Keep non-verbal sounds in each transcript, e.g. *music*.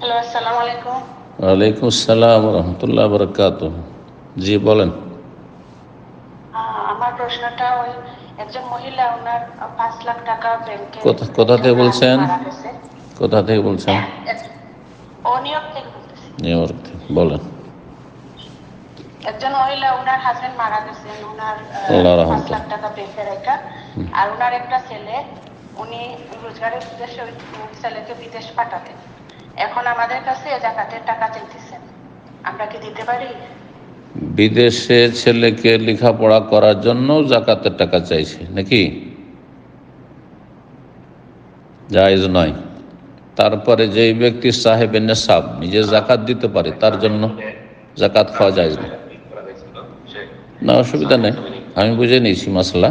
Hello আসসালামু আলাইকুম। ওয়ালাইকুম আসসালাম রহমতুল্লাহ বরকাত জি বলেন। আমার প্রশ্নটা ওই একজন মহিলা ওনার পাঁচ লাখ টাকা ব্যাংকে কোথা- থেকে বলছেন? কোথা থেকে বলছেন? থেকে থেকে বলেন। একজন মহিলা ওনার হাজবেন্ড মারা গেছেন ওনার পাঁচ লাখ টাকা ব্যাংকে রেখা আর ওনার একটা ছেলে উনি রোজগারের উদ্দেশ্যে ছেলেকে বিদেশ পাঠাতেন এখন আমাদের কাছে জাকাতের টাকা চাইতেছেন। আমরা কি দিতে পারি? বিদেশে ছেলেকে লেখাপড়া করার জন্য জাকাতের টাকা চাইছে নাকি? জায়েজ নয়। তারপরে যেই ব্যক্তি সাহেব নেশাব নিজে জাকাত দিতে পারে তার জন্য জাকাত খাওয়া যায় না না অসুবিধা নেই। আমি বুঝে নিয়েছি মশলা।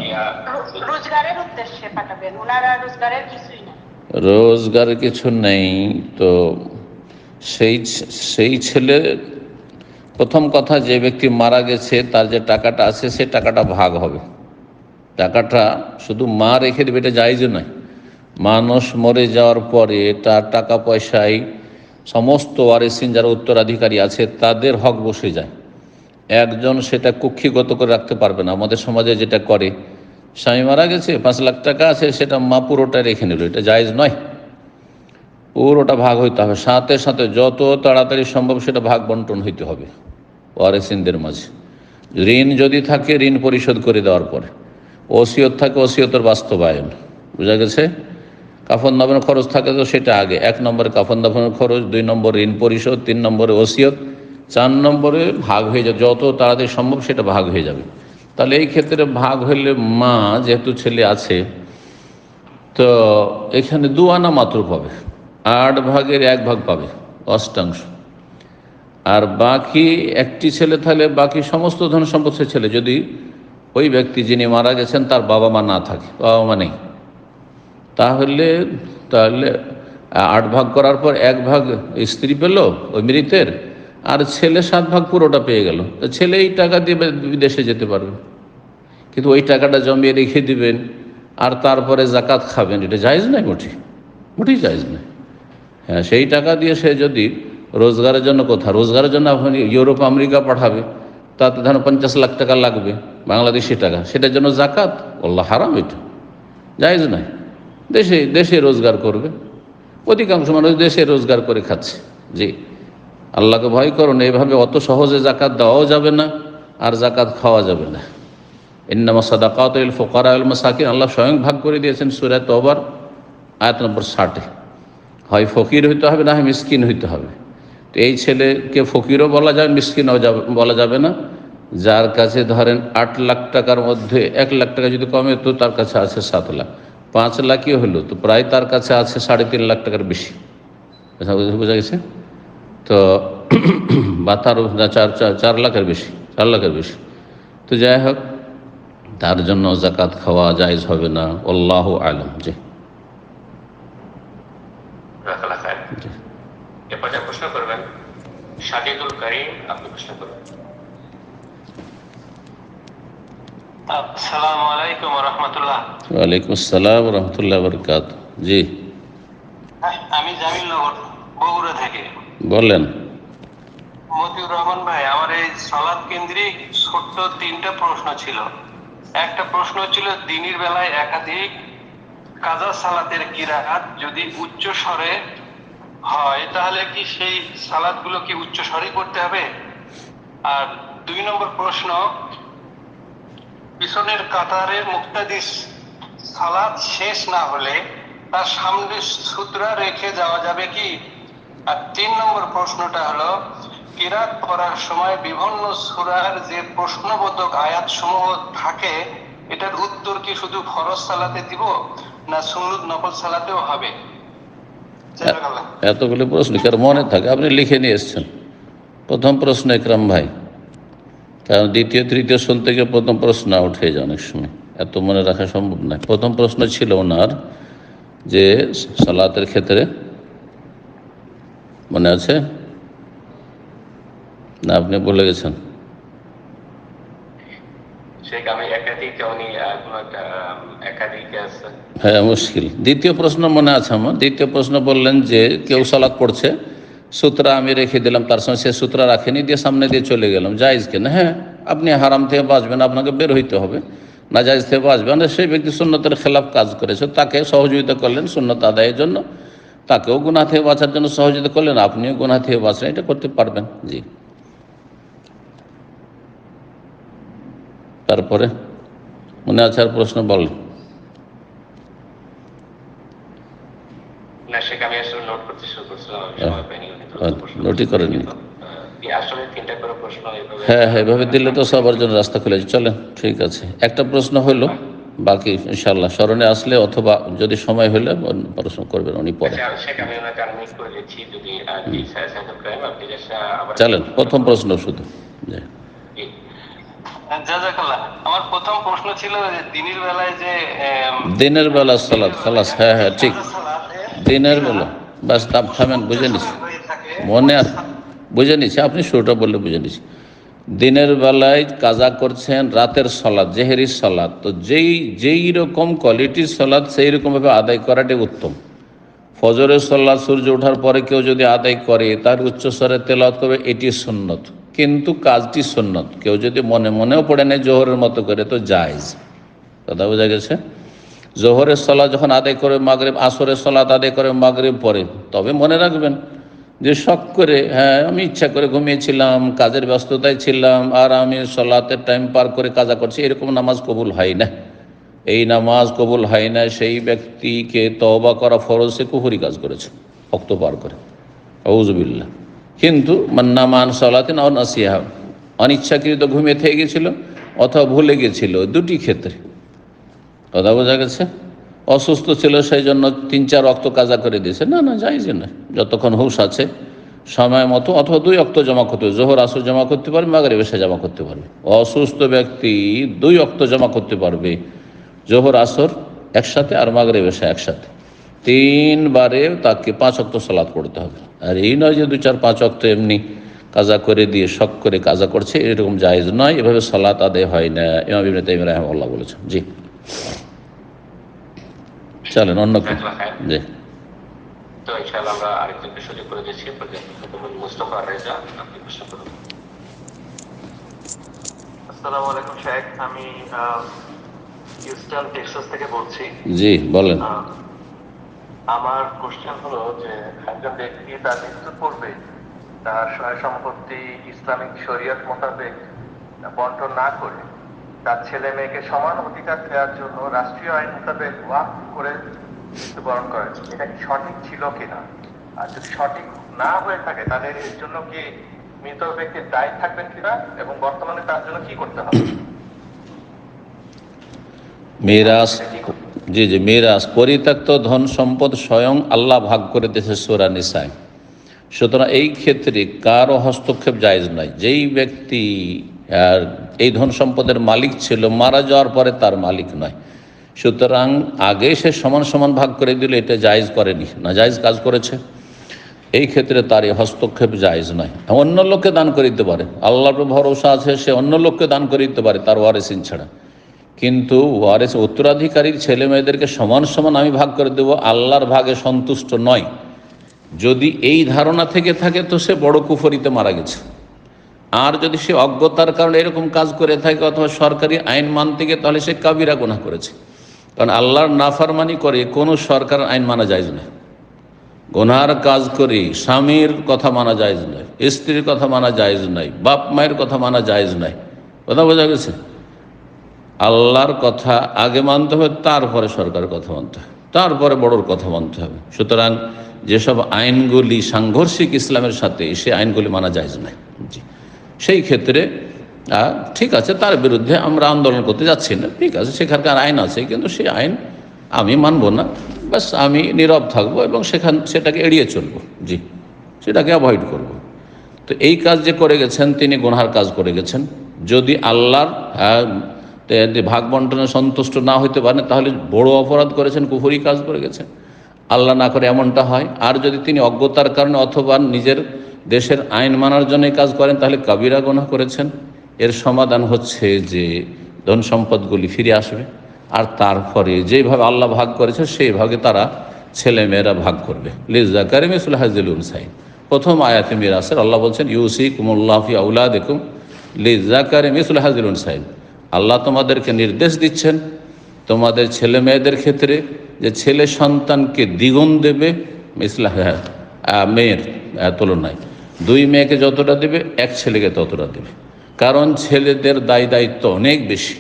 রোজগারের উদ্দেশ্যে পাঠাবেন। ওনারা রোজগারের কিছুই না রোজগার কিছু নেই, তো সেই সেই ছেলে, প্রথম কথা যে ব্যক্তি মারা গেছে, তার যে টাকাটা আছে, সে টাকাটা ভাগ হবে। টাকাটা শুধু মা রেখে দেবে, এটা যাইজ নয়। মানুষ মরে যাওয়ার পরে তার টাকা পয়সায় সমস্ত ওয়ারিসিন, যারা উত্তরাধিকারী আছে, তাদের হক বসে যায়। একজন সেটা কুক্ষিগত করে রাখতে পারবে না। আমাদের সমাজে যেটা করে স্বামী মারা গেছে, পাঁচ লাখ টাকা আছে, সেটা মা পুরোটা রেখে নিল, এটা জায়েজ নয়। পুরোটা ভাগ হইতে হবে, সাথে সাথে যত তাড়াতাড়ি সম্ভব সেটা ভাগ বন্টন হইতে হবে, ওয়ারেসিনদের মাঝে। ঋণ যদি থাকে, ঋণ পরিশোধ করে দেওয়ার পরে। ওসিয়ত থাকে, ওসিয়তের বাস্তবায়ন, বুঝা গেছে? কাফন দাফনের খরচ থাকে তো সেটা আগে, এক নম্বরে কাফন দাফনের খরচ, দুই নম্বর ঋণ পরিশোধ, তিন নম্বরে ওসিয়ত, চার নম্বরে ভাগ হয়ে যাবে যত তাড়াতাড়ি সম্ভব সেটা ভাগ হয়ে যাবে। তাহলে এই ক্ষেত্রে ভাগ হইলে মা যেহেতু ছেলে আছে, তো এখানে দু আনা মাত্র পাবে, আট ভাগের এক ভাগ পাবে, অষ্টাংশ। আর বাকি একটি ছেলে থাকলে বাকি সমস্ত ধন সম্পদ সে ছেলে, যদি ওই ব্যক্তি যিনি মারা গেছেন তার বাবা মা না থাকে, বাবা মা নেই, তাহলে তাহলে আট ভাগ করার পর এক ভাগ স্ত্রী পেল, ওই মৃতের আর ছেলে সাত ভাগ পুরোটা পেয়ে গেল। ছেলে এই টাকা দিয়ে বিদেশে যেতে পারবে। কিন্তু ওই টাকাটা জমিয়ে রেখে দিবেন, আর তারপরে জাকাত খাবেন। এটা জায়জ নাই মোটি মোটেই জায়জ নাই হ্যাঁ সেই টাকা দিয়ে সে যদি রোজগারের জন্য কোথা? রোজগারের জন্য আপনি ইউরোপ, আমেরিকা পাঠাবে, তাতে ধরুন পঞ্চাশ লাখ টাকা লাগবে, বাংলাদেশি টাকা। সেটার জন্য জাকাত? আল্লাহ হারাম এটা। জায়জ নাই দেশে দেশে রোজগার করবে। অধিকাংশ মানুষ দেশে রোজগার করে খাচ্ছে। জি। আল্লাহকে ভয় করুন এইভাবে অত সহজে জাকাত দেওয়াও যাবে না আর জাকাত খাওয়া যাবে না। ইন্নামা সাদাকাত ফোকারা ইল মাসাকিন, আল্লাহ স্বয়ং ভাগ করে দিয়েছেন সুরাত তোবার, আয়াত নম্বর ষাটে। হয় ফকির হইতে হবে না, হয় মিসকিন হইতে হবে। তো এই ছেলেকে ফকিরও বলা যাবে মিসকিনও যাবে, বলা যাবে না। যার কাছে ধরেন আট লাখ টাকার মধ্যে এক লাখ টাকা যদি কমে, তো তার কাছে আছে সাত লাখ। পাঁচ লাখই হলো, তো প্রায় তার কাছে আছে সাড়ে তিন লাখ টাকার বেশি। বোঝা গেছে? তো *clears throat* বা তার না, চার চার চার লাখের বেশি চার লাখের বেশি। তো যাই হোক তার জন্য জাকাত খাওয়া জায়জ হবে না। আল্লাহ আলম জি। প্রশ্ন করবেন সাজিদুল করিম আপনি প্রশ্ন করবেন। আসসালামু আলাইকুম রহমতুল্লাহ ওয়ালাইকুম আসসালাম রহমতুল্লাহ বরকাত জি। আমি জামিল নগর বগুড়া থেকে। বলেন মতিউর রহমান ভাই, আমার এই সলাদ কেন্দ্রিক ছোট্ট তিনটা প্রশ্ন ছিল। একটা প্রশ্ন ছিল, দিনের বেলায় একাধিক কাজা সালাতের কিরাত যদি উচ্চ স্বরে হয়, তাহলে কি সেই সালাদগুলো কি উচ্চ স্বরে করতে হবে? আর দুই নম্বর প্রশ্ন, পিছনের কাতারের মুক্তাদিস সালাদ শেষ না হলে তার সামনে সুতরা রেখে যাওয়া যাবে কি? আর তিন নম্বর প্রশ্নটা হলো, কিরাত পড়ার সময় বিভিন্ন সুরার যে প্রশ্নবোধক আয়াত সমূহ থাকে, এটার উত্তর কি শুধু ফরজ সালাতে দিব না সুন্নত নকল সালাতেও হবে? এতগুলি প্রশ্ন কার মনে থাকে? আপনি লিখে নিয়ে এসছেন। প্রথম প্রশ্ন, একরাম ভাই। কারণ দ্বিতীয়, তৃতীয় শুনতে গিয়ে প্রথম প্রশ্ন হয়ে যায় অনেক সময়। এত মনে রাখা সম্ভব নয়। প্রথম প্রশ্ন ছিল ওনার যে সালাতের ক্ষেত্রে মনে আছে? না আপনি বলে গেছেন। হ্যাঁ মুশকিল। দ্বিতীয় প্রশ্ন মনে আছে আমার। দ্বিতীয় প্রশ্ন বললেন যে কেউ সালাদ পড়ছে সূত্রা আমি রেখে দিলাম তার সঙ্গে সে সূত্রা রাখেনি দিয়ে সামনে দিয়ে চলে গেলাম। জায়জ কেন হ্যাঁ আপনি হারাম থেকে বাঁচবেন আপনাকে বের হইতে হবে। না জায়জ থেকে বাঁচবেন আর সেই ব্যক্তি সুন্নতের খেলাফ কাজ করেছে তাকে সহযোগিতা করলেন সুন্নত আদায়ের জন্য। তাকেও গুণা থেকে বাঁচার জন্য সহযোগিতা করলেন আপনিও গুণা থেকে বাঁচলেন এটা করতে পারবেন জি তারপরে মনে আছে আর প্রশ্ন বলেন হ্যাঁ। হ্যাঁ, নোটই করেননি। হ্যাঁ হ্যাঁ এভাবে দিলে তো সবার জন্য রাস্তা খুলে। চলেন ঠিক আছে একটা প্রশ্ন হলো বাকি ইনশাল্লাহ স্মরণে আসলে অথবা যদি সময় হলে প্রশ্ন করবেন উনি পরে। আচ্ছা চলেন প্রথম প্রশ্ন শুধু। আমার প্রথম প্রশ্ন ছিল দিনের বেলায় যে দিনের বেলা সালাদ খালাস হ্যাঁ হ্যাঁ ঠিক। দিনের বেলা। বাস তাপ থামেন বুঝে নিছি। মনে বুঝে নিছি আপনি শুরুটা বললে বুঝে নিছি। দিনের বেলায় কাজা করছেন, রাতের সলাদ জেহেরি সলাদ। তো যেই যেই রকম কোয়ালিটির সলাদ, সেই রকমভাবে আদায় করাটাই উত্তম। ফজরের সল্লাদ সূর্য ওঠার পরে কেউ যদি আদায় করে, তার উচ্চস্বরে তেলাওয়াত করবে, এটি সুন্নত। কিন্তু কাজটি সুন্নত। কেউ যদি মনে মনেও পড়ে নেয়, জোহরের মতো করে, তো জায়জ। কথা বোঝা গেছে? জোহরের সলা যখন আদায় করে, মাগরেব, আসরের সলাদ আদায় করে, মাগরেব পরে, তবে মনে রাখবেন যে শখ করে হ্যাঁ আমি ইচ্ছা করে ঘুমিয়েছিলাম, কাজের ব্যস্ততায় ছিলাম আর আমি সলাতের টাইম পার করে কাজা করছি, এরকম নামাজ কবুল হয় না। এই নামাজ কবুল হয় না, সেই ব্যক্তিকে তওবা করা ফরজ, সে কুহুরি কাজ করেছে, অক্ত পার করে। আউজবিল্লা কিন্তু মান্নামান সলাতে না নাসিহা, অনিচ্ছাকৃত ঘুমিয়ে থেকে গেছিল অথবা ভুলে গেছিল, দুটি ক্ষেত্রে। কথা বোঝা গেছে? অসুস্থ ছিল সেই জন্য তিন চার রক্ত কাজা করে দিয়েছে। না না, যাই যে না, যতক্ষণ হুশ আছে, সময় মতো, অথবা দুই অক্ত জমা করতে পারবে জোহর, আসর জমা করতে পারবে মাগরে বেশা জমা করতে পারবে। অসুস্থ ব্যক্তি দুই অক্ত জমা করতে পারবে। জোহর, আসর একসাথে আর মাগরে বেশা একসাথে। তিনবারে তাকে পাঁচ অক্ত সলাৎ পড়তে হবে। আর এই নয় যে দু চার পাঁচ অক্ত এমনি কাজা করে দিয়ে শখ করে কাজা করছে, এরকম জায়েজ নয়। এভাবে সলাৎ আদায় হয় না। ইমাম ইবনে তাইম রাহমাল্লাহ বলেছেন। জি। চলেন অন্য কেউ। জি। তো ইনশাআল্লাহ আমরা আরেকজনকে সুযোগ করে দিচ্ছি মুস্তফা রেজা আপনি প্রশ্ন করুন। আসসালামু আলাইকুম শেখ। আমি হিউস্টন টেক্সাস থেকে বলছি। জি বলেন। আমার কোশ্চেন হলো যে একজন ব্যক্তি তার মৃত্যুর পূর্বে তার সহায় সম্পত্তি ইসলামিক শরিয়ত মোতাবেক বন্টন না করে তার ছেলে মেয়েকে সমান অধিকার দেওয়ার জন্য রাষ্ট্রীয় আইন মোতাবেক ওয়াক করে মৃত্যুবরণ করেন। এটা কি সঠিক ছিল কিনা? আর যদি সঠিক না হয়ে থাকে তাহলে এর জন্য কি মৃত ব্যক্তির দায়ী থাকবেন কিনা? এবং বর্তমানে তার জন্য কি করতে হবে? মিরাজ জি জি মিরাজ পরিত্যক্ত ধন সম্পদ স্বয়ং আল্লাহ ভাগ করে দিয়েছে সোরা নিসায়। সুতরাং এই ক্ষেত্রে কারও হস্তক্ষেপ জায়জ নয় যেই ব্যক্তি এই ধন সম্পদের মালিক ছিল, মারা যাওয়ার পরে তার মালিক নয়। সুতরাং আগে সে সমান সমান ভাগ করে দিলে, এটা জায়জ করেনি না জায়জ কাজ করেছে। এই ক্ষেত্রে তার এই হস্তক্ষেপ জায়জ নয়। অন্য লোককে দান করে দিতে পারে, আল্লাহর ভরসা আছে, সে অন্য লোককে দান করে দিতে পারে, তার ওয়ারেসিন ছাড়া। কিন্তু ওয়ারেস উত্তরাধিকারীর ছেলে মেয়েদেরকে সমান সমান আমি ভাগ করে দেব, আল্লাহর ভাগে সন্তুষ্ট নয়। যদি এই ধারণা থেকে থাকে, তো সে বড় কুফরিতে মারা গেছে। আর যদি সে অজ্ঞতার কারণে এরকম কাজ করে থাকে অথবা সরকারি আইন মানতে গিয়ে, তাহলে সে কাবিরা গুনাহ করেছে। কারণ আল্লাহর নাফারমানি করে কোনো সরকার আইন মানা যায় না। গোনার কাজ করে স্বামীর কথা মানা জায়েজ নয় স্ত্রীর কথা মানা জায়েজ নয় বাপ মায়ের কথা মানা জায়েজ নয় কথা বোঝা গেছে? আল্লাহর কথা আগে মানতে হবে, তারপরে সরকারের কথা মানতে হবে, তারপরে বড়োর কথা মানতে হবে। সুতরাং যেসব আইনগুলি সাংঘর্ষিক ইসলামের সাথে, সে আইনগুলি মানা যায় নয় জি। সেই ক্ষেত্রে ঠিক আছে, তার বিরুদ্ধে আমরা আন্দোলন করতে যাচ্ছি না। ঠিক আছে, সেখানকার আইন আছে, কিন্তু সেই আইন আমি মানব না। বাস আমি নীরব থাকব এবং সেখান, সেটাকে এড়িয়ে চলব। জি, সেটাকে অ্যাভয়েড করব। তো এই কাজ যে করে গেছেন, তিনি গুনহার কাজ করে গেছেন। যদি আল্লাহর ভাগ বন্টনে সন্তুষ্ট না হইতে পারেন, তাহলে বড় অপরাধ করেছেন, কুফুরি কাজ করে গেছেন। আল্লাহ না করে এমনটা হয়। আর যদি তিনি অজ্ঞতার কারণে অথবা নিজের দেশের আইন মানার জন্য কাজ করেন তাহলে কাবিরা গোনা করেছেন। এর সমাধান হচ্ছে যে ধন সম্পদগুলি ফিরে আসবে আর তারপরে যেভাবে আল্লাহ ভাগ করেছে সেই ভাগে তারা ছেলে মেয়েরা ভাগ করবে। লিজা কারিমিসুল হাজিল উনসাইন প্রথম আয়াতে মিরাসের আল্লাহ বলছেন ইউসি কুমুল্লাহি আউলা দেখুম লি জাকারে মিসুল হাজিরুন সাহেব আল্লাহ তোমাদেরকে নির্দেশ দিচ্ছেন তোমাদের ছেলে মেয়েদের ক্ষেত্রে যে ছেলে সন্তানকে দ্বিগুণ দেবে মিসলা হ্যাঁ, মেয়ের তুলনায়। দুই মেয়েকে যতটা দেবে, এক ছেলেকে ততটা দেবে। কারণ ছেলেদের দায় দায়িত্ব অনেক বেশি।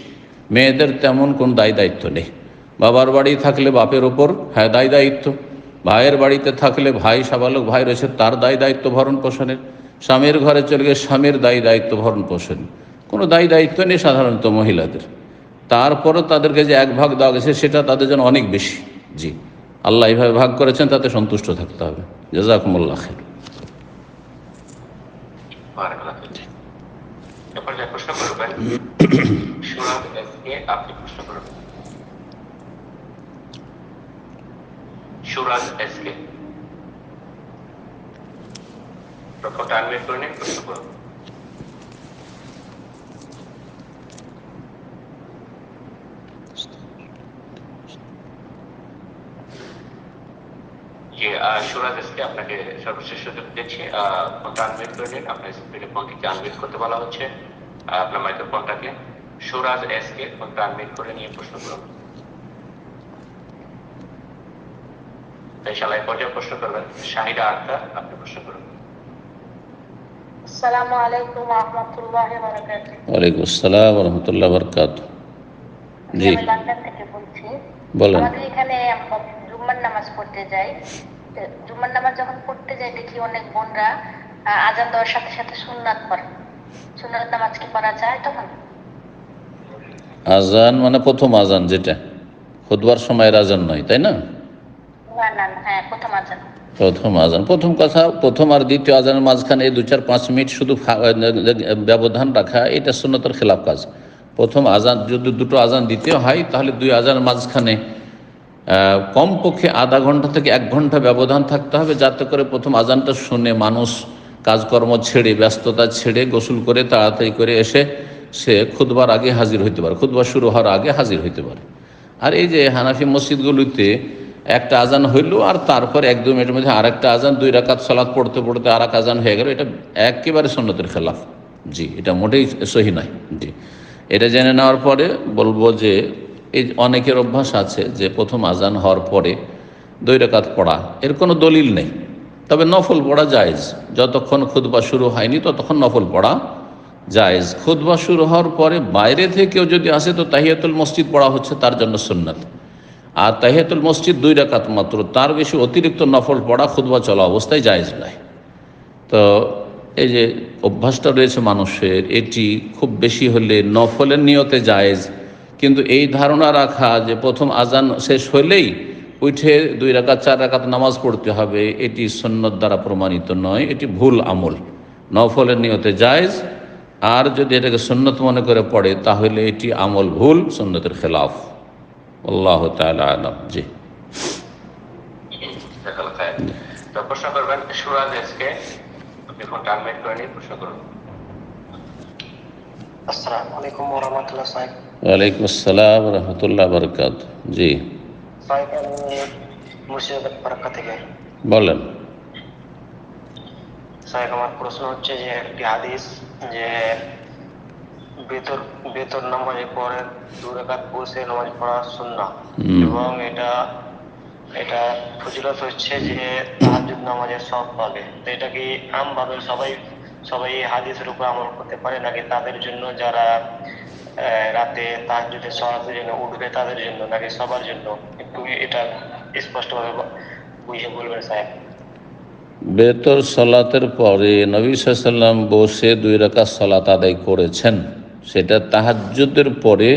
মেয়েদের তেমন কোন দায় দায়িত্ব নেই। বাবার বাড়ি থাকলে বাপের ওপর হ্যাঁ দায় দায়িত্ব। ভাইয়ের বাড়িতে থাকলে ভাই সাবালক, ভাই রয়েছে, তার দায় দায়িত্ব ভরণ পোষণের। স্বামীর ঘরে চলে গিয়ে স্বামীর দায়ী দায়িত্ব ভরণ পোষণ কোনো দায়ী দায়িত্ব নেই সাধারণত মহিলাদের। তারপরও তাদেরকে যে এক ভাগ দেওয়া গেছে, সেটা তাদের জন্য অনেক বেশি। জি, আল্লাহ এইভাবে ভাগ করেছেন, তাতে সন্তুষ্ট থাকতে হবে। জাজাকুমুল্লাহ খের বারাকাল্লাহ ফিক। এরপর যে সুরাজ এসকে আপনাকে সর্বশেষ সুযোগ আপনার স্ক্রিনে ফোনটিকে আনমিট করতে বলা হচ্ছে আপনার মাইক্রোফোনটাকে সুরাজ এসকে ফোনটা আনমিট করে নিয়ে প্রশ্ন করুন পর্যায়ে প্রশ্ন করবেন। শাহিদা আক্তার আপনি প্রশ্ন করুন। আসসালামু আলাইকুম রহমতুল্লাহ বারাকাতুহ। ওয়ালাইকুম আসসালাম রহমতুল্লাহ বরকাত জি। আমি লন্ডন থেকে বলছি। বলেন। আমাদের এখানে জুম্মার নামাজ পড়তে যাই। জুম্মার নামাজ যখন পড়তে যাই দেখি অনেক বোনরা আহ, আজান দেওয়ার সাথে সাথে সুন্নাত পড়ে। সুন্নাত নামাজ কি পড়া যায় তখন? আজান মানে প্রথম আজান যেটা। খুদবার সময়ের আজান নয় তাই না? হ্যাঁ প্রথম আজান। প্রথম কথা প্রথম আর দ্বিতীয় আজানের মাঝখানে এই দু চার পাঁচ মিনিট শুধু ব্যবধান রাখা এটা সুন্নতের খেলাফ কাজ। প্রথম আজান যদি দুটো আজান দিতে হয় তাহলে দুই আজানের মাঝখানে কমপক্ষে আধা ঘণ্টা থেকে এক ঘণ্টা ব্যবধান থাকতে হবে যাতে করে প্রথম আজানটা শুনে মানুষ কাজকর্ম ছেড়ে, ব্যস্ততা ছেড়ে, গোসল করে, তাড়াতাড়ি করে এসে সে খুদবার আগে হাজির হইতে পারে। খুদবার শুরু হওয়ার আগে হাজির হইতে পারে। আর এই যে হানাফি মসজিদগুলিতে একটা আজান হইল আর তারপর এক দু মিনিটের মধ্যে আরেকটা আজান, দুই রাকাত সালাত পড়তে পড়তে আর এক আজান হয়ে গেল, এটা একেবারে সন্ন্যতের খেলাফ। জি, এটা মোটেই সহি নয়। জি, এটা জেনে নেওয়ার পরে বলব যে এই অনেকের অভ্যাস আছে যে প্রথম আজান হওয়ার পরে দুই রাকাত পড়া, এর কোনো দলিল নেই। তবে নফল পড়া জায়েজ। যতক্ষণ খুদবা শুরু হয়নি, ততক্ষণ নফল পড়া জায়েজ। খুদবা শুরু হওয়ার পরে বাইরে থেকেও যদি আসে, তো তাহিয়াতুল মসজিদ পড়া হচ্ছে তার জন্য সুন্নাত। আর তাহিয়াতুল মসজিদ দুই রাকাত মাত্র, তার বেশি অতিরিক্ত নফল পড়া খুদবা চলা অবস্থায় জায়েজ নয়। তো এই যে অভ্যাসটা রয়েছে মানুষের, এটি খুব বেশি হলে নফলের নিয়তে জায়েজ। কিন্তু এই ধারণা রাখা যে প্রথম আজান শেষ হলেই উঠে দুই রাকাত চার রাকাত নামাজ পড়তে হবে এটি সন্ন্যত দ্বারা প্রমাণিত নয় এটি ভুল আমল। নফলের নিয়তে জায়জ আর যদি এটাকে সুন্নত মনে করে পড়ে তাহলে এটি আমল ভুল সুন্নতের খেলাফ। আল্লাহ আলম। জি। প্রশ্ন করবেন সুরাজ এসকে আপনি ফোনটা আনমিট করে নিয়ে প্রশ্ন করুন আসসালামু আলাইকুম ওরহামতুল্লাহ সাহেব ওয়ালাইকুম আসসালাম রহমতুল্লাহ বরকাত জি। আমি মুর্শিদাবাদ ফারাক্কা থেকে বলেন। সাহেব আমার প্রশ্ন হচ্ছে যে একটি হাদিস যে বেতর বেতর নামাজের পরে দু বসে নামাজ পড়া সুন্না এবং এটা এটা ফজিলত হচ্ছে যে তাহাজ্জুদ নামাজের সব পাবে। তো এটা কি আমভাবে সবাই সবাই হাদিসের উপর আমল করতে পারে নাকি তাদের জন্য যারা রাতে তাহাজ্জুদের সলাতের জন্য উঠবে তাদের জন্য, নাকি সবার জন্য? একটু এটা স্পষ্টভাবে বুঝে বলবেন সাহেব বেতর সলাতের পরে নবী সাল্লাম বসে দুই রাকাত সলাত আদায় করেছেন। সেটা তাহাজ্জুদের পরে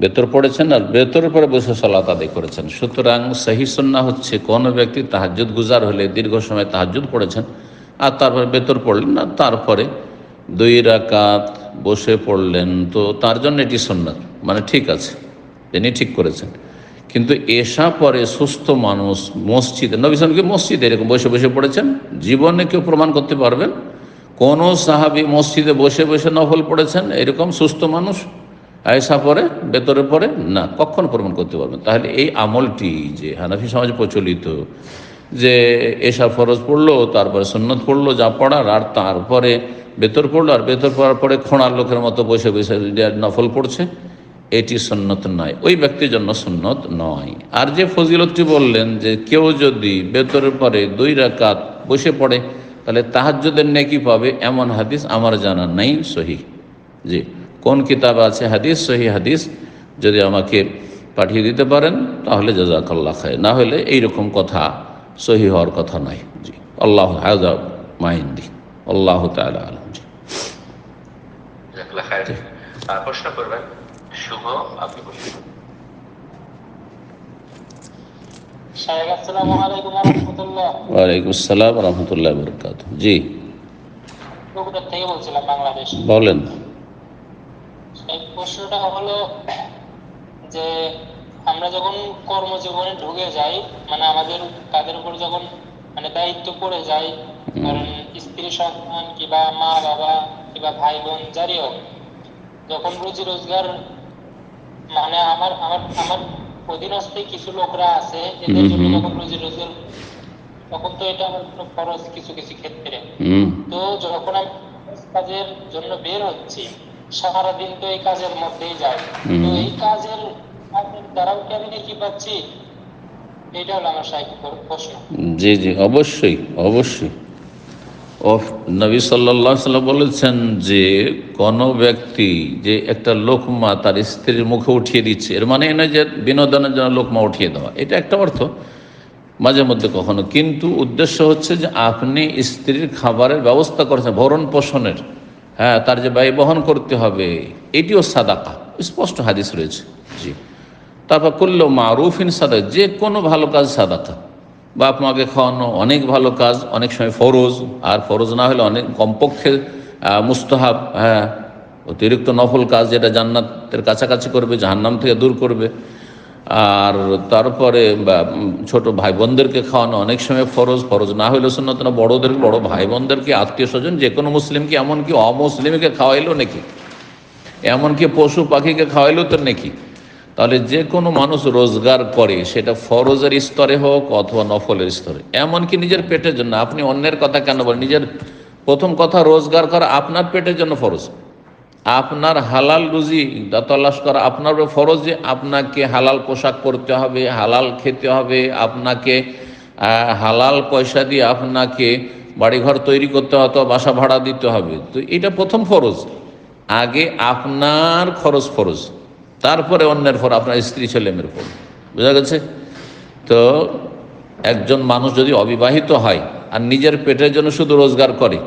বেতর পড়েছেন আর বেতরের পরে বসে সলাত আদায় করেছেন। সুতরাং সহি সন্না হচ্ছে, কোনো ব্যক্তি তাহাজ্জুদ গুজার হলে দীর্ঘ সময় তাহাজ্জুদ পড়েছেন আর তারপরে বেতর পড়লেন না, তারপরে দুই রাকাত বসে পড়লেন, তো তার জন্য এটি সন্ন্যাত মানে ঠিক আছে, তিনি ঠিক করেছেন। কিন্তু এসা পরে সুস্থ মানুষ মসজিদে নবীসানকে মসজিদে এরকম বসে বসে পড়েছেন? জীবনে কেউ প্রমাণ করতে পারবেন? কোন সাহাবি মসজিদে বসে বসে নফল পড়েছেন? এরকম সুস্থ মানুষ? আয়সা পরে, বেতরে পরে? না, কখনো প্রমাণ করতে পারবেন। তাহলে এই আমলটি যে হানাফি সমাজে প্রচলিত, যে এসা ফরজ পড়ল, তারপরে সুন্নত পড়ল, যা পড়ার, আর তারপরে বেতর পড়ল আর বেতর পড়ার পরে খোঁড়ার লোকের মতো বসে বসে নফল পড়ছে, এটি সুন্নত নয়। ওই ব্যক্তির জন্য সুন্নত নয়। আর যে ফজিলতটি বললেন যে কেউ যদি বেতরের পরে দুই রাকাত বসে পড়ে, তাহলে তাহাজ্জুদের নেকি পাবে এমন হাদিস আমার জানা নেই, সহি। জি, কোন কিতাব আছে হাদিস? সহি হাদিস। যদি আমাকে পাঠিয়ে দিতে পারেন, তাহলে জাজাকাল্লাহ খায় না হলে এইরকম কথা সহি হওয়ার কথা নয়। জি, আল্লাহ হাজা মাহিন্দি আল্লাহ তালা প্রশ্ন করবেন শুভ আপনি বলুন। সাহেব আসসালামু আলাইকুম রহমতুল্লাহ। ওয়ালাইকুম আসসালাম রহমতুল্লাহ বরকাত জি। বলেন। প্রশ্নটা হলো যে আমরা যখন কর্মজীবনে ঢুকে যাই মানে আমাদের কাদের উপর যখন মানে দায়িত্ব পড়ে যায় ধরেন স্ত্রী সন্তান কিংবা মা বাবা কিংবা ভাই বোন যারই হোক যখন রুজি রোজগার মানে আমার আমার আমার অধীনস্থে কিছু লোকরা আছে এদের জন্য যখন রুজি রোজগার তখন তো এটা আমার কোনো খরচ কিছু কিছু ক্ষেত্রে তো যখন আমি কাজের জন্য বের হচ্ছি সারাদিন তো এই কাজের মধ্যেই যায়। তো এই কাজের দ্বারাও কি আমি কি পাচ্ছি? এটা হলো আমার সাহিত্য প্রশ্ন। জি জি অবশ্যই অবশ্যই। নবী সাল্লাহ সাল্লাম বলেছেন যে কোনো ব্যক্তি যে একটা লোকমা তার স্ত্রীর মুখে উঠিয়ে দিচ্ছে, এর মানে নয় যে বিনোদনের জন্য লোকমা উঠিয়ে দেওয়া। এটা একটা অর্থ মাঝে মধ্যে কখনো। কিন্তু উদ্দেশ্য হচ্ছে যে আপনি স্ত্রীর খাবারের ব্যবস্থা করেছেন, ভরণ পোষণের। হ্যাঁ তার যে ব্যয় বহন করতে হবে, এটিও সাদাকা। স্পষ্ট হাদিস রয়েছে। জি। তারপর করল মারুফিন সাদা যে কোনো ভালো কাজ সাদাকা। বাপ মাকে খাওয়ানো অনেক ভালো কাজ, অনেক সময় ফরজ। আর ফরজ না হলে অনেক কমপক্ষে মুস্তাহাব হ্যাঁ অতিরিক্ত নফল কাজ যেটা জান্নাতের কাছাকাছি করবে, জাহান্নাম থেকে দূর করবে। আর তারপরে ছোট ভাই বোনদেরকে খাওয়ানো অনেক সময় ফরজ। ফরজ না হলে সুন্নত না, বড়োদের, বড় ভাই বোনদেরকে আত্মীয় স্বজন যে কোনো মুসলিমকে এমনকি অমুসলিমকে খাওয়াইলো নাকি? এমনকি পশু পাখিকে খাওয়াইলেও তো নাকি? তাহলে যে কোনো মানুষ রোজগার করে, সেটা ফরজের স্তরে হোক অথবা নফলের স্তরে। এমনকি নিজের পেটের জন্য, আপনি অন্যের কথা কেন বলেন? নিজের প্রথম কথা, রোজগার করা আপনার পেটের জন্য ফরজ। আপনার হালাল রুজি তলাশ করা আপনার ফরজ যে আপনাকে হালাল পোশাক পরতে হবে, হালাল খেতে হবে, আপনাকে হালাল পয়সা দিয়ে আপনাকে বাড়িঘর তৈরি করতে অথবা বাসা ভাড়া দিতে হবে। তো এটা প্রথম ফরজ। আগে আপনার খরচ ফরজ। তারপরে অন্যের ফর আপনার স্ত্রী ছেলেমেয়ের ফর বোঝা গেছে? তো একজন মানুষ যদি অবিবাহিত হয় আর নিজের পেটের জন্য শুধু রোজগার করে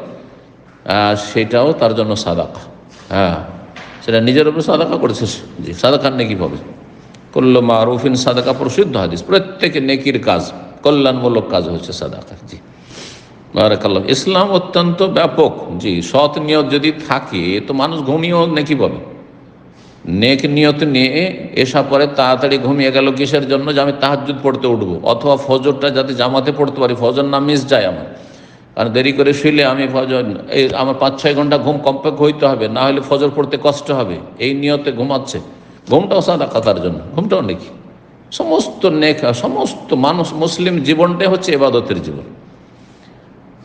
সেটাও তার জন্য সাদাকা। হ্যাঁ সেটা নিজের উপরে সাদাকা করেছে। জি সাদাকার নেকি পাবে করল মারুফিন সাদাকা, প্রসিদ্ধ হাদিস। প্রত্যেকে নেকির কাজ, কল্যাণমূলক কাজ হচ্ছে সাদাকা। জি ইসলাম অত্যন্ত ব্যাপক। জি, সৎ নিয়ত যদি থাকে, তো মানুষ ঘুমিয়েও নেকি পাবে। নেক নিয়ত নিয়ে এসা পরে তাড়াতাড়ি ঘুমিয়ে গেল কিসের জন্য যে আমি তাহাজুদ পড়তে উঠবো? অথবা ফজরটা যাতে জামাতে পড়তে পারি, ফজর না মিস যায় আমার। কারণ দেরি করে শুইলে আমি ফজর, এই আমার পাঁচ, ছয় ঘণ্টা ঘুম কমপক্ষে হইতে হবে, না হলে ফজর পড়তে কষ্ট হবে। এই নিয়তে ঘুমাচ্ছে। ঘুমটাও সাদা কাতার জন্য। ঘুমটাও নাকি? সমস্ত নেখা সমস্ত মানুষ, মুসলিম জীবনটাই হচ্ছে এবাদতের জীবন।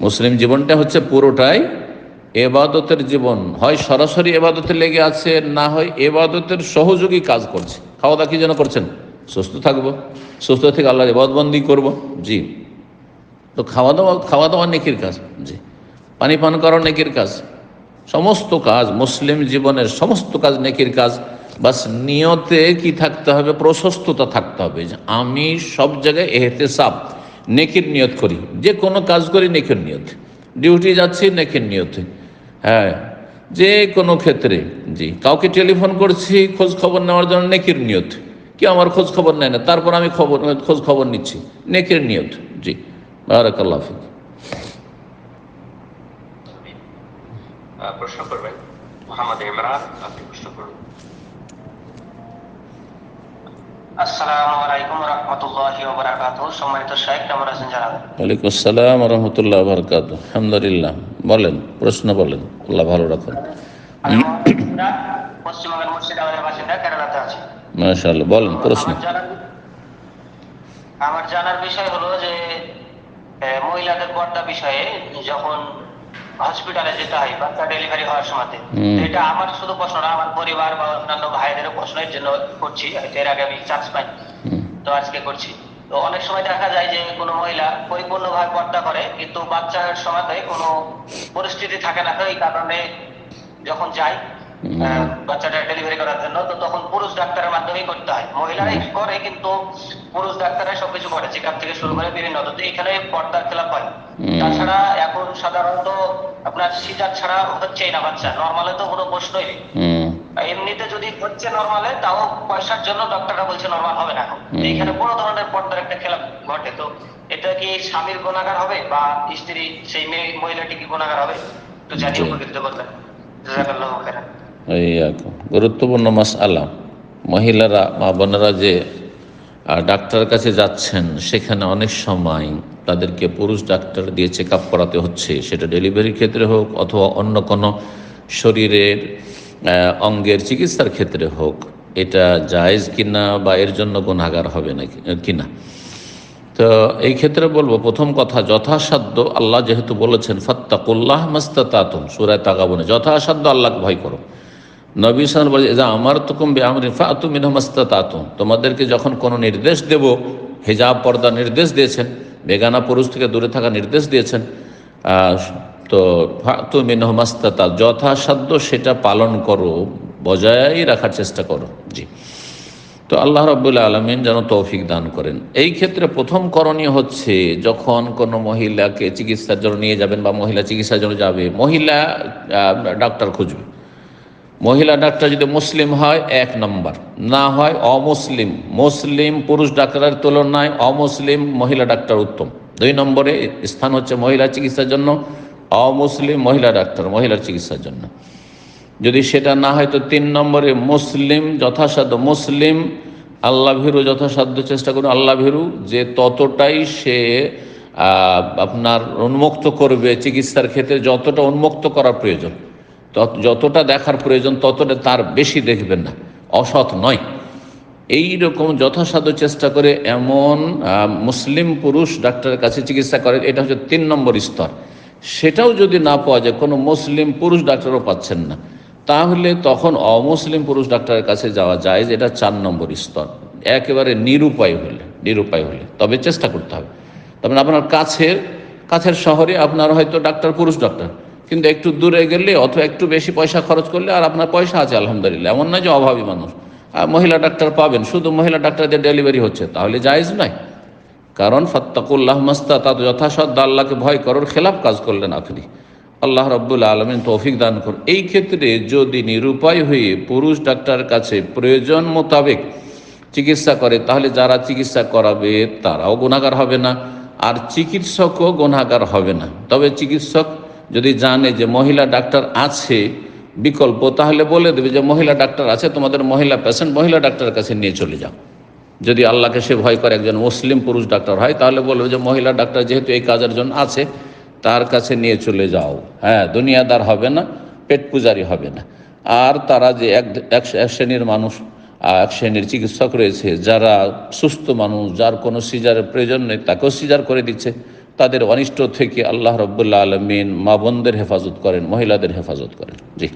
মুসলিম জীবনটা হচ্ছে পুরোটাই এবাদতের জীবন হয় সরাসরি এবাদতে লেগে আছে, না হয় এবাদতের সহযোগী কাজ করছে। খাওয়া দাওয়া কি যেন করছেন? সুস্থ থাকব। সুস্থ থেকে আল্লাহর এবাদবন্দি করব। জি। তো খাওয়া দাওয়া খাওয়া দাওয়া নেকির কাজ। জি। পানি পান করা নেকির কাজ। সমস্ত কাজ, মুসলিম জীবনের সমস্ত কাজ নেকির কাজ। বাস নিয়তে কি থাকতে হবে? প্রশস্ততা থাকতে হবে। যে আমি সব জায়গায় এহতেসাব, নেকির নিয়ত করি। যে কোনো কাজ করি নেকির নিয়ত। ডিউটি যাচ্ছি, নেকির নিয়তে। হ্যাঁ যে কোনো ক্ষেত্রে, জি, কাউকে টেলিফোন করছি, খোঁজ খবর নেওয়ার জন্য নেকির নিয়ত। কি আমার খোঁজ খবর নেয় না, তারপর আমি খবর, খোঁজ খবর নিচ্ছি, নেকির নিয়ত, জি, বারাকাল্লাহ হাফিজ প্রশ্ন করবেন, মোহাম্মদ ইমরান আপনি প্রশ্ন করুন আসসালামু আলাইকুম রহমতুল্লাহি ওয়া বারাকাতুহু। সম্মানিত শেখ কেমন আছেন জানাবেন? ওয়ালাইকুম আসসালাম রহমতুল্লাহ বরকাত আলহামদুলিল্লাহ। বলেন প্রশ্ন বলেন। আল্লাহ ভালো রাখুন। আমি মোহাম্মদ ইমরান, পশ্চিমবঙ্গের মুর্শিদাবাদের বাসিন্দা কেরালাতে আছি। মাশাআল্লাহ। বলেন প্রশ্ন। আমার জানার বিষয় হলো যে মহিলাদের পর্দা বিষয়ে যখন হসপিটালে যেতে হয় বাচ্চা ডেলিভারি হওয়ার সময়। এটা আমার শুধু প্রশ্ন না আমার পরিবার বা অন্যান্য ভাইদেরও প্রশ্নের জন্য করছি এর আগে আমি চান্স পাইনি। তো আজকে করছি। তো অনেক সময় দেখা যায় যে কোনো মহিলা পরিপূর্ণ পরিপূর্ণভাবে পর্দা করে কিন্তু বাচ্চার সময়তে কোনো পরিস্থিতি থাকে না তো এই কারণে যখন যাই আহ, বাচ্চাটা ডেলিভারি করার জন্য তো তখন পুরুষ ডাক্তারের মাধ্যমেই করতে হয়। মহিলারাই করে কিন্তু পুরুষ ডাক্তারাই সবকিছু করে চেক থেকে শুরু করে বিভিন্ন। তো এখানে পর্দার খেলাপ হয়। তাছাড়া এখন সাধারণত আপনার সিজার ছাড়া হচ্ছেই না বাচ্চা। নর্মালে তো কোনো প্রশ্নই নেই। এমনিতে যদি হচ্ছে নর্মালে তাও পয়সার জন্য ডক্টররা বলছে নর্মাল হবে না এখন। এখানে বড় ধরনের পর্দার একটা খেলা ঘটে। তো এটা কি স্বামীর গুণাগার হবে বা স্ত্রী সেই মেয়ে মহিলাটি কি গুণাগার হবে? তো জানিয়ে। উপকৃত করবেন। জাজাকাল্লাহু খাইরান। গুরুত্বপূর্ণ মাস আলাম মহিলারা মা বোনেরা যে ডাক্তারের কাছে যাচ্ছেন, সেখানে অনেক সময় তাদেরকে পুরুষ ডাক্তার দিয়ে চেক আপ করাতে হচ্ছে। সেটা ডেলিভারির ক্ষেত্রে হোক অথবা অন্য কোনো শরীরের অঙ্গের চিকিৎসার ক্ষেত্রে হোক, এটা জায়েজ কিনা বা এর জন্য গুণাগার হবে নাকি কিনা। তো এই ক্ষেত্রে বলব, প্রথম কথা, যথাসাধ্য আল্লাহ যেহেতু বলেছেন, ফাত্তাকুল্লাহ মাস্তাতুম সুরায় তাকাবনে যথাসাধ্য আল্লাহকে ভয় করো। নবী সাল বলে যা আমার তুকুম আমরিন ফাতু মিনহমাস্তাতুম তোমাদেরকে যখন কোনো নির্দেশ দেব, হেজাব পর্দা নির্দেশ দিয়েছেন, বেগানা পুরুষ থেকে দূরে থাকা নির্দেশ দিয়েছেন তো ফাতু মিনহমাস্তাতা যথাসাধ্য সেটা পালন করো বজায় রাখার চেষ্টা করো। জি। তো আল্লাহ রব্বুল আলমিন যেন তৌফিক দান করেন। এই ক্ষেত্রে প্রথম করণীয় হচ্ছে, যখন কোনো মহিলাকে চিকিৎসার জন্য নিয়ে যাবেন বা মহিলা চিকিৎসার জন্য যাবে, মহিলা ডাক্তার খুঁজবে। মহিলা ডাক্তার যদি মুসলিম হয়, এক নম্বর। না হয় অমুসলিম। মুসলিম পুরুষ ডাক্তারের তুলনায় অমুসলিম মহিলা ডাক্তার উত্তম। দুই নম্বরে স্থান হচ্ছে মহিলা চিকিৎসার জন্য, অমুসলিম মহিলা ডাক্তার মহিলার চিকিৎসার জন্য। যদি সেটা না হয়, তো তিন নম্বরে মুসলিম যথাসাধ্য মুসলিম, আল্লাহ ভীরু যথাসাধ্য চেষ্টা করুন, আল্লাহ ভীরু যে ততটাই সে আপনার উন্মুক্ত করবে চিকিৎসার ক্ষেত্রে, যতটা উন্মুক্ত করার প্রয়োজন। যতটা দেখার প্রয়োজন ততটা তার বেশি দেখবেন না। অসৎ নয়। এই রকম যথাসাধ্য চেষ্টা করে এমন মুসলিম পুরুষ ডাক্তারের কাছে চিকিৎসা করে এটা হচ্ছে তিন নম্বর স্তর। সেটাও যদি না পাওয়া যায়, কোনো মুসলিম পুরুষ ডাক্তারও পাচ্ছেন না। তাহলে তখন অমুসলিম পুরুষ ডাক্তারের কাছে যাওয়া যায় এটা চার নম্বর স্তর। একেবারে নিরুপায় হলে নিরুপায় হলে। তবে চেষ্টা করতে হবে। তবে আপনার কাছের কাছের শহরে আপনার হয়তো ডাক্তার, পুরুষ ডাক্তার। কিন্তু একটু দূরে গেলে অথবা একটু বেশি পয়সা খরচ করলে আর আপনার পয়সা আছে, আলহামদুলিল্লাহ। এমন নয় যে অভাবী মানুষ। আর মহিলা ডাক্তার পাবেন, শুধু মহিলা ডাক্তারদের ডেলিভারি হচ্ছে, তাহলে জায়েজ নয়। কারণ ফত্তাকুল্লাহ মাস্তা, তা যথাসাধ্য আল্লাহকে ভয় করার খেলাফ কাজ করলেন আপনি। আল্লাহ রব্বুল আলমিন তৌফিক দান করুন। এই ক্ষেত্রে যদি নিরুপায় হয়ে পুরুষ ডাক্তারের কাছে প্রয়োজন মোতাবেক চিকিৎসা করে, তাহলে যারা চিকিৎসা করাবে, তারাও গুণাগার হবে না। আর চিকিৎসকও গুণাগার হবে না। তবে চিকিৎসক যদি জানে যে মহিলা ডাক্তার আছে বিকল্প, তাহলে বলে দেবে যে মহিলা ডাক্তার আছে, তোমাদের মহিলা পেশেন্ট মহিলা ডাক্তারের কাছে নিয়ে চলে যাও। যদি আল্লাহকে সে ভয় করে একজন মুসলিম পুরুষ ডাক্তার হয়, তাহলে বলবে যে মহিলা ডাক্তার যেহেতু এই কাজের জন্য আছে, তার কাছে নিয়ে চলে যাও। হ্যাঁ দুনিয়াদার হবে না, পেট পূজারি হবে না। আর তারা যে এক এক শ্রেণির মানুষ এক শ্রেণির চিকিৎসক রয়েছে, যারা সুস্থ মানুষ, যার কোনো সিজারের প্রয়োজন নেই, তাকেও সিজার করে দিচ্ছে। তাদের অনিষ্ট থেকে আল্লাহ রব্বুল্লা আলমিন মা বোনদের হেফাজত করেন মহিলাদের হেফাজত করেন। জি।